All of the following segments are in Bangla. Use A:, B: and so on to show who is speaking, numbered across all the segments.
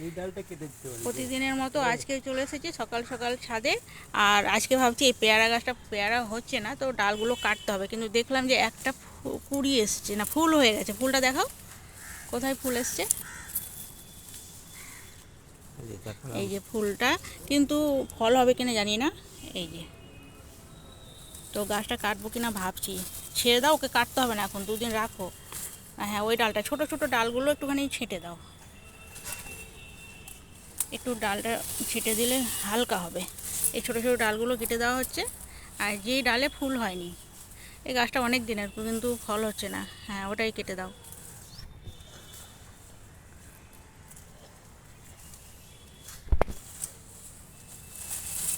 A: এই ডালটা কেটে দিতে পারি
B: প্রতিদিনের মতো আজকে চলে এসেছি সকাল সকাল ছাদে। আর আজকে ভাবছি এই পেয়ারা গাছটা পেয়ারা হচ্ছে না তো ডালগুলো কাটতে হবে। কিন্তু দেখলাম যে একটা কুড়ি এসছে না ফুল হয়ে গেছে। ফুলটা দেখাও কোথায় ফুল এসছে?
A: এই যে দেখালাম।
B: এই যে ফুলটা কিন্তু ফল হবে কিনা জানি না। এই যে। তো গাছটা কাটবো কিনা ভাবছি। ছেড়ে দাও ওকে কাটতে হবে না এখন দুদিন রাখো। হ্যাঁ ওই ডালটা ছোট ছোট ডালগুলো একটুখানি ছেঁটে দাও। একটু ডালটা ছেটে দিলে হালকা হবে। এই ছোটো ছোটো ডালগুলো কেটে দেওয়া হচ্ছে। আর যেই ডালে ফুল হয়নি, এই গাছটা অনেক দিনের কিন্তু ফল হচ্ছে না। হ্যাঁ ওটাই কেটে দাও।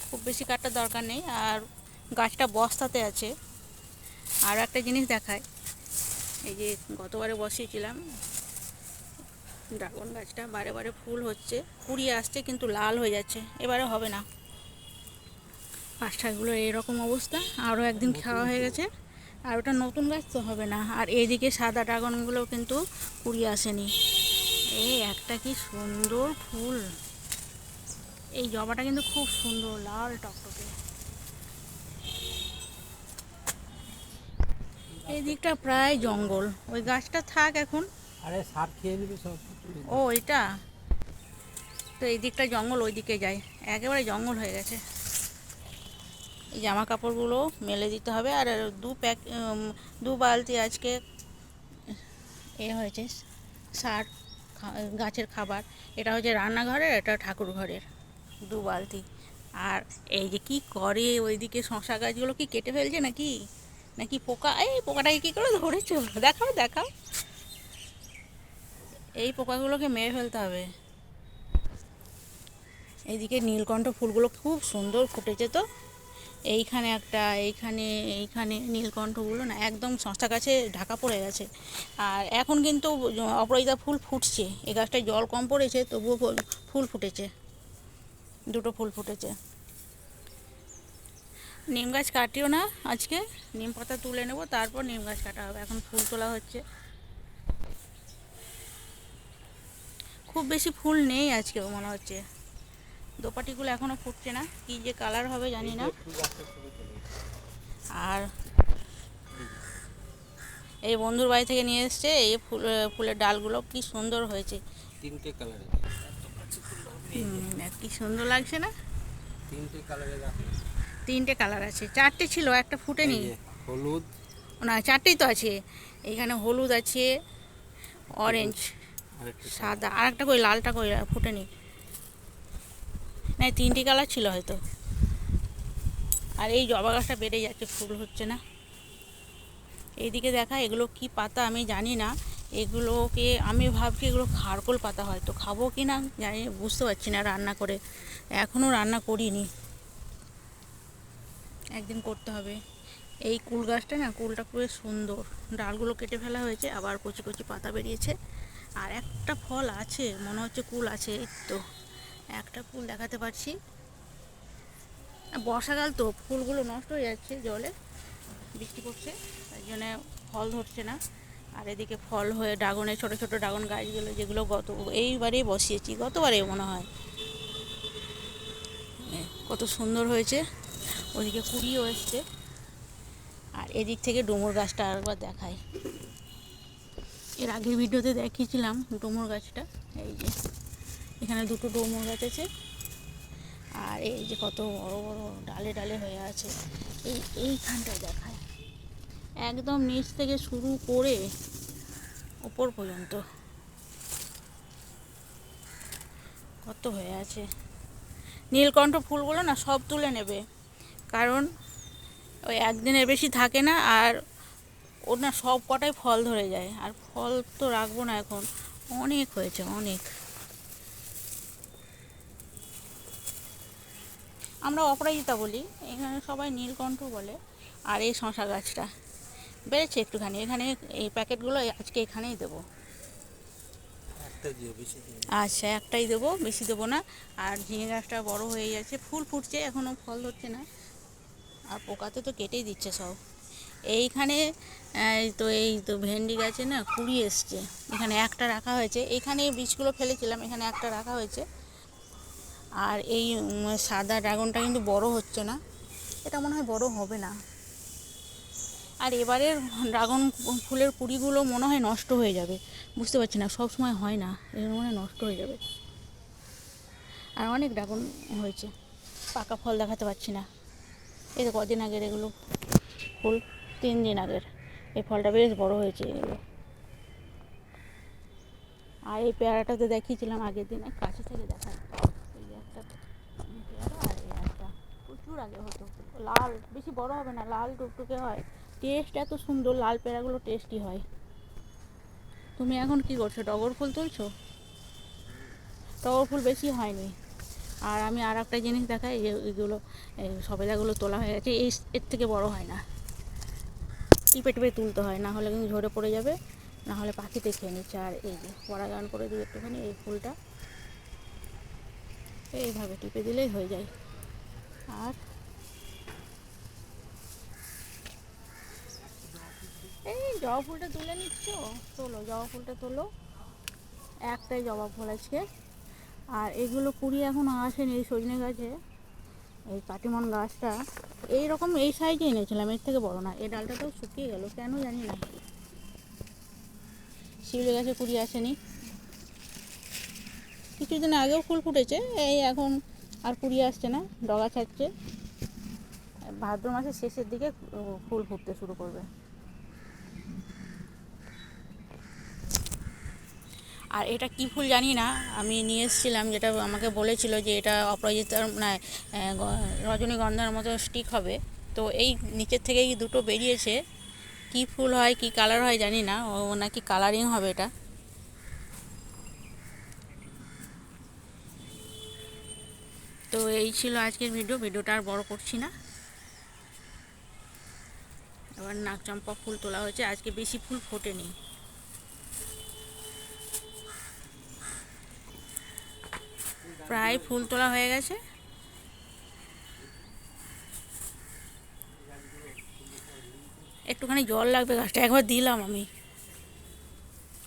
B: খুব বেশি কাটার দরকার নেই। আর গাছটা বস্তাতে আছে। আর একটা জিনিস দেখায়। এই যে গতবারে বসিয়েছিলাম ড্রাগন গাছটা বারে বারে ফুল হচ্ছে কুড়িয়ে আসছে কিন্তু লাল হয়ে যাচ্ছে এবারে হবে না। পাঁচটাগুলোর এরকম অবস্থা আরও একদিন খাওয়া হয়ে গেছে আর ওটা নতুন গাছ তো হবে না। আর এইদিকে সাদা ড্রাগনগুলো কিন্তু কুড়িয়ে আসেনি। এই একটা কি সুন্দর ফুল। এই জবাটা কিন্তু খুব সুন্দর লাল টকটকে। এই দিকটা প্রায় জঙ্গল ওই গাছটা থাক এখন।
A: আরে সার খেয়ে নেবে সব।
B: ও, এটা? তো এই দিকটা জঙ্গল, ওই দিকে যায় একেবারে জঙ্গল হয়ে গেছে। এই জামা কাপড়গুলো মেলে দিতে হবে। আর দু প্যাক দু বালতি আজকে এ হয়েছে, সার গাছের খাবার। এটা হচ্ছে রান্নাঘরের, এটা ঠাকুর ঘরের দু বালতি। আর এই যে কি করে ওইদিকে শশা গাছগুলো কি কেটে ফেলছে নাকি? নাকি পোকা? এই পোকাটাকে কী করে ধরেছো? দেখাও দেখাও। এই পোকাগুলোকে মেরে ফেলতে হবে। এইদিকে নীলকণ্ঠ ফুলগুলো খুব সুন্দর ফুটেছে তো। এইখানে একটা, এইখানে এইখানে নীলকণ্ঠগুলো না একদম সংস্থা গাছে ঢাকা পড়ে গেছে। আর এখন কিন্তু অপরাজিতা ফুল ফুটছে। এ গাছটায় জল কম পড়েছে, তবুও ফুল ফুটেছে। দুটো ফুল ফুটেছে। নিম গাছ কাটিও না আজকে। নিম পাতা তুলে নেব, তারপর নিম গাছ কাটা হবে। এখন ফুল তোলা হচ্ছে। খুব বেশি ফুল নেই আজকে মনে হচ্ছে। দোপাটিগুলো এখনও ফুটছে না কি যে কালার হবে জানি না। আর এই বন্ধুর বাড়ি থেকে নিয়ে এসছে এই ফুল ফুলের ডালগুলো কি সুন্দর হয়েছে।
A: তিনটে কালারের
B: হুম, কি সুন্দর লাগছে না?
A: তিনটে কালারের গাছ
B: তিনটে কালার আছে চারটে ছিল একটা ফুটেনি।
A: এই যে হলুদ।
B: না চারটেই তো আছে। এখানে হলুদ আছে অরেঞ্জ সাদা। আর একটা কই, লালটা কই ফুটেনি না। তিনটি কালার ছিল হয়তো। আর এই জবা গাছটা বেড়ে যাচ্ছে, ফুল হচ্ছে না। এইদিকে দেখা, এগুলো কি পাতা আমি জানি না। এগুলোকে, আমি ভাবছি এগুলো খারকোল পাতা হয়তো খাব কি না জানি, বুঝতে পারছি না রান্না করে। এখনও রান্না করিনি। একদিন করতে হবে। এই কুল গাছটা না, কুলটা খুবই সুন্দর। ডালগুলো কেটে ফেলা হয়েছে, আবার কচি কচি পাতা বেরিয়েছে। আর একটা ফল আছে, মনে হচ্ছে কুল আছে, এই তো। একটা ফুল দেখাতে পারছি। বর্ষাকাল তো, ফুলগুলো নষ্ট হয়ে যাচ্ছে জলে, বৃষ্টি পড়ছে, তাই জন্য ফল ধরছে না। আর এদিকে ফল হয়ে ড্রাগনের ছোট ছোট ড্রাগন গাছগুলো, যেগুলো গত, এইবারেই বসিয়েছি, গতবারে মনে হয়। কত সুন্দর হয়েছে। ওদিকে কুড়িও এসছে। আর এদিক থেকে ডুমুর গাছটা আরেকবার দেখায় এর আগের ভিডিওতে দেখিয়েছিলাম ডুমুর গাছটা। এই যে, এখানে দুটো ডুমুর গাছ আছে। আর এই যে কত বড় বড় ডালে ডালে হয়ে আছে। এই এইখানটায় দেখায়। একদম নিচ থেকে শুরু করে ওপর পর্যন্ত। কত হয়ে আছে। নীলকণ্ঠ ফুলগুলো না সব তুলে নেবে। কারণ ওই একদিনের বেশি থাকে না আর ওর না সব কটাই ফল ধরে যায়। আর ফল তো রাখব না এখন। অনেক হয়েছে অনেক। আমরা অপরাজিতা বলি এখানে সবাই নীলকণ্ঠ বলে আর এই শশা গাছটা। বেড়েছে একটুখানি এখানে এই প্যাকেটগুলো আজকে এখানেই দেবো। আচ্ছা একটাই দেবো বেশি দেবো না। আর ঝিঙে গাছটা বড় হয়ে যাচ্ছে ফুল ফুটছে এখনও ফল ধরছে না। আর পোকাতে তো কেটেই দিচ্ছে সব। এইখানে তো, এই তো ভেন্ডি গাছে না কুড়ি এসছে। এখানে একটা রাখা হয়েছে। এখানে বীজগুলো ফেলেছিলাম, এখানে একটা রাখা হয়েছে। আর এই সাদা ড্রাগনটা কিন্তু বড় হচ্ছে না। এটা মনে হয় বড় হবে না। আর এবারের ড্রাগন ফুলের কুড়িগুলো মনে হয় নষ্ট হয়ে যাবে। বুঝতে পারছি না, সব সময় হয় না। এগুলো মনে হয় নষ্ট হয়ে যাবে। আর অনেক ড্রাগন হয়েছে। পাকা ফল দেখাতে পারছি না। এই কদিন আগের এগুলো ফুল তিন দিন আগের। এই ফলটা বেশ বড় হয়েছে। এগুলো আর এই পেয়ারাটা তো দেখিয়েছিলাম আগের দিনে, কাছে থেকে দেখা এই একটা পেয়ারা আর এই একটা প্রচুর আগে হতো। লাল, বেশি বড় হবে না, লাল টুকটুকে হয়। টেস্ট এত সুন্দর, লাল পেয়ারাগুলো টেস্টি হয়। তুমি এখন কি করছ? টগর ফুল তুলছো? টগর ফুল বেশি হয়নি। আর আমি আর একটা জিনিস দেখাই যে এগুলো সবেদাগুলো তোলা হয়ে গেছে, এই এর থেকে বড় হয় না। টিপে টিপে তুলতে হয়, না হলে কিন্তু ঝরে পড়ে যাবে, না হলে পাখিতে খেয়ে নিচ্ছে। আর এই যে পরাগায়ন করে দিই একটুখানি, এই ফুলটা। এইভাবে টিপে দিলেই হয়ে যায়। আর এই জবা ফুলটা তুলে নিচ্ছ? তোলো, জবা ফুলটা তোলো। একটাই জবা ফুল আজকে। আর এগুলো কুড়ি এখন আসেনি এই সজনে গাছে। এই কাটিমন গাছটা এই রকম এই সাইজে এনেছিলাম, এর থেকে বড় না। এই তো শুকিয়ে গেল, কেন জানি না। শিউলি গাছে কুড়ি আসেনি। কিছুদিন আগেও ফুল ফুটেছে, এই এখন আর কুড়ি আসছে না, ডগা ছাড়ছে। ভাদ্র মাসের শেষের দিকে ফুল ফুটতে শুরু করবে। আর এটা কি ফুল জানি না আমি নিয়ে এসেছিলাম যেটা আমাকে বলেছিল যে এটা অপরাজিতার না আহ, গ- রজনীগন্ধার মতো স্টিক হবে। তো এই নিচের থেকেই দুটো বেরিয়েছে। কি ফুল হয় কি কালার হয় জানি না ও নাকি কালারিং হবে এটা। তো এই ছিল আজকের ভিডিও ভিডিওটা আর বড় করছি না। এবার নাকচম্পা ফুল তোলা হয়েছে আজকে বেশি ফুল ফোটেনি। প্রায় ফুল তোলা হয়ে গেছে। একটুখানি জল লাগবে গাছটা, একবার দিলাম আমি।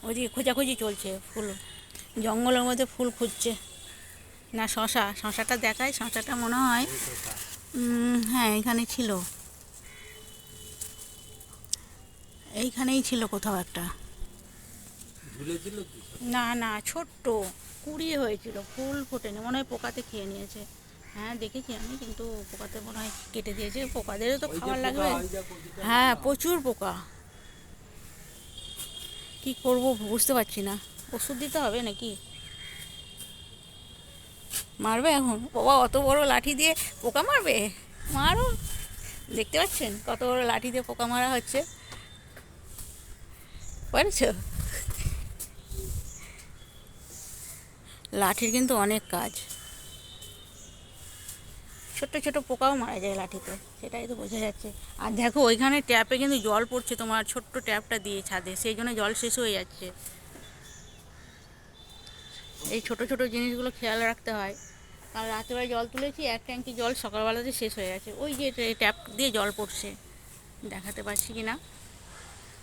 B: ওইদিকে খোঁজাখুঁজি চলছে ফুল। জঙ্গলের মধ্যে ফুল খুঁজছে। না, শশা, শশাটা দেখায়, শশাটা মনে হয় হ্যাঁ এখানে ছিল। এইখানেই ছিল কোথাও একটা। না না ছোট্ট। কুড়িয়ে হয়েছিল ফুল ফোটেনি মনে হয় পোকাতে খেয়ে নিয়েছে। হ্যাঁ দেখেছি আমি কিন্তু পোকাতে মনে হয় কেটে দিয়েছে। পোকাদেরও তো খাবার লাগবে। হ্যাঁ প্রচুর পোকা। কি করব বুঝতে পারছি না। ওষুধ দিতে হবে নাকি? মারবে এখন? বাবা অত বড় লাঠি দিয়ে পোকা মারবে? মারো। দেখতে পাচ্ছেন কত বড় লাঠি দিয়ে পোকা মারা হচ্ছে? পারছ? লাঠির কিন্তু অনেক কাজ। ছোট্ট ছোট পোকাও মারা যায় লাঠিতে, সেটাই তো বোঝা যাচ্ছে। আর দেখো, ওইখানে ট্যাপে কিন্তু জল পড়ছে, তোমার ছোট্ট ট্যাপটা দিয়ে ছাদে, সেই জন্য জল শেষ হয়ে যাচ্ছে। এই ছোট ছোট জিনিসগুলো খেয়াল রাখতে হয়। কারণ রাতেবেলা জল তুলেছি, এক ট্যাঙ্কি জল সকালবেলাতে শেষ হয়ে গেছে। ওই যে ট্যাপ দিয়ে জল পড়ছে, দেখাতে পারছি কি না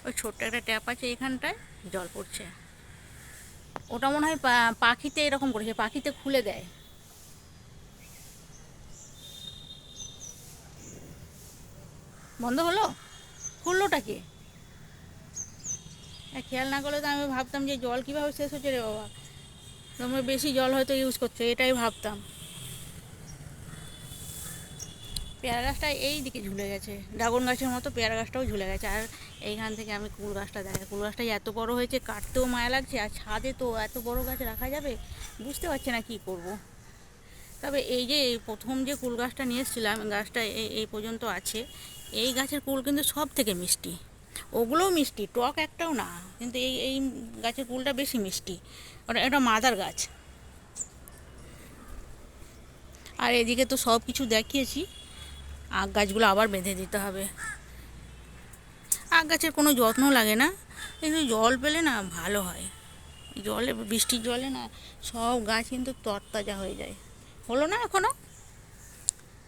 B: ওই ছোট্ট একটা ট্যাপ আছে এখানটায়, জল পড়ছে। ওটা মনে হয় পাখিতে এরকম করেছে পাখিতে খুলে দেয়। বন্ধ হলো? খুললোটা কে? খেয়াল না করলে তো আমি ভাবতাম যে জল কীভাবে শেষ হচ্ছে রে বাবা। তোমরা বেশি জল হয়তো ইউজ করছ, এটাই ভাবতাম। পেয়ারা গাছটা এই দিকে ঝুলে গেছে। ড্রাগন গাছের মতো পেয়ারা গাছটাও ঝুলে গেছে। আর এইখান থেকে আমি কুল গাছটা দেখা, কুল গাছটা এত বড় হয়েছে, কাটতেও মায়া লাগছে, আর ছাদে তো এত বড় গাছ রাখা যাবে, বুঝতে পারছি না কি করব। তবে এই যে প্রথম যে কুল গাছটা নিয়ে এসেছিলাম, গাছটা এই পর্যন্ত আছে, এই গাছের কুল কিন্তু সব থেকে মিষ্টি। ওগুলোও মিষ্টি, টক একটাও না, কিন্তু এই এই গাছের কুলটা বেশি মিষ্টি। ওটা, এটা মাদার গাছ। আর এদিকে তো সব কিছু দেখিয়েছি। আখ গাছগুলো আবার বেঁধে দিতে হবে। আখ গাছের কোনো যত্ন লাগে না। কিন্তু জল পেলে না ভালো হয়। জলে, বৃষ্টির জলে না সব গাছ কিন্তু তরতাজা হয়ে যায়। হলো না এখনও?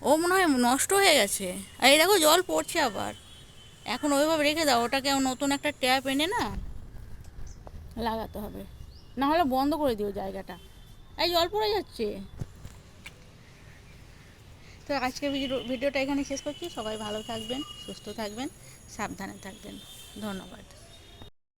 B: ও মনে হয় নষ্ট হয়ে গেছে। আর এই দেখো জল পড়ছে আবার। এখন ওইভাবে রেখে দাও, ওটাকে নতুন একটা ট্যাপ এনে না লাগাতে হবে। না হলে বন্ধ করে দিও জায়গাটা। এই জল পড়ে যাচ্ছে। তো আজকে ভিডিও ভিডিওটা এখানে শেষ করছি। সবাই ভালো থাকবেন, সুস্থ থাকবেন, সাবধানে থাকবেন। ধন্যবাদ।